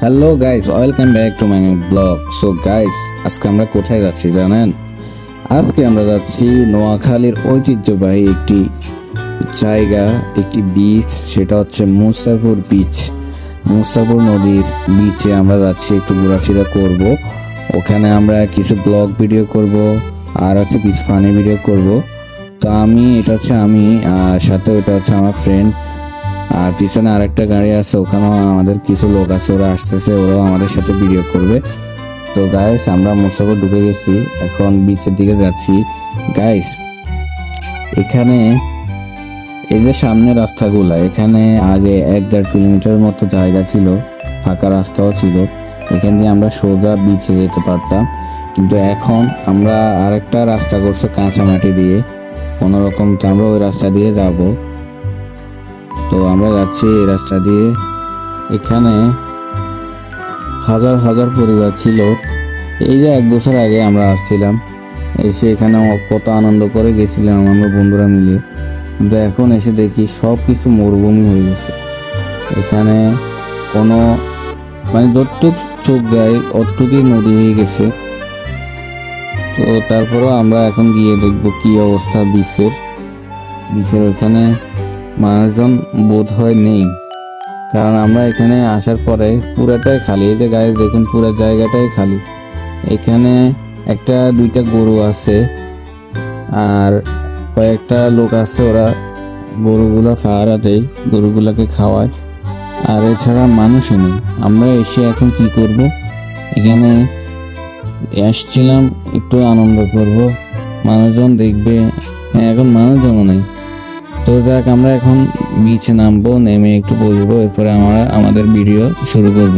Hello guys welcome back to my blog so guys আজকে আমরা কোথায় যাচ্ছি জানেন? আজকে আমরা যাচ্ছি নোয়াখালীর ঐতিহ্যবাহী একটি জায়গা, একটি বিচ সেটা হচ্ছে মুসাফুর বিচ মুসাফুর নদীর বিচে আমরা যাচ্ছি, একটু ঘোরাফেরা করব। ওখানে আমরা কিছু ব্লগ ভিডিও করব, আর হচ্ছে কিছু ফানি ভিডিও করব। তো আমি, এটা হচ্ছে আমি, আর সাথে এটা হচ্ছে আমার ফ্রেন্ড আর পিছনে আরেকটা গাড়ি আছে, ওখানেও আমাদের কিছু লোক আছে, ওরা আসতেছে, ওরাও আমাদের সাথে ভিডিও করবে। তো গাইস আমরা মুসাফর ঢুকে গেছি, এখন বিচের দিকে যাচ্ছি। গাইস এখানে এই যে সামনে রাস্তাগুলা, এখানে আগে এক দেড় কিলোমিটার মতো জায়গা ছিল, ফাঁকা রাস্তাও ছিল। এখান দিয়ে আমরা সোজা বিচে যেতে পারতাম। কিন্তু এখন আমরা আরেকটা রাস্তা করছে কাঁচা মাটি দিয়ে। কোনোরকম তো আমরা ওই রাস্তা দিয়ে যাব। তো আমরা যাচ্ছি এই রাস্তা দিয়ে। এখানে হাজার হাজার পরিবার ছিল। এই যে এক বছর আগে আমরা আসছিলাম, এসে এখানে কত আনন্দ করে গেছিলাম আমরা বন্ধুরা মিলে। কিন্তু এখন এসে দেখি সব কিছু মরুভূমি হয়ে গেছে। এখানে কোনো মানে যতটুক চোখ যায় অতটুকুই নদী হয়ে গেছে। তো তারপরেও আমরা এখন গিয়ে দেখব কি অবস্থা বিশ্বের। বিশ্বের ওখানে মানুষজন বোধ হয় নেই। কারণ আমরা এখানে আসার পরে পুরাটাই খালি। এই যে গায়ে দেখুন পুরো জায়গাটাই খালি। এখানে একটা, দুইটা গরু আছে। আর কয়েকটা লোক আছে ওরা গরুগুলো ফাহারা দেয় গরুগুলোকে খাওয়ায়। আর এছাড়া মানুষও নেই। আমরা এসে এখন কি করব? এখানে আসছিলাম, একটু আনন্দ করব। মানুষজন দেখবে। হ্যাঁ এখন মানুষজনও নেই। তো যাক, আমরা এখন বিচে নামবো, নেমে একটু বসবো, এরপরে আমরা আমাদের ভিডিও শুরু করব।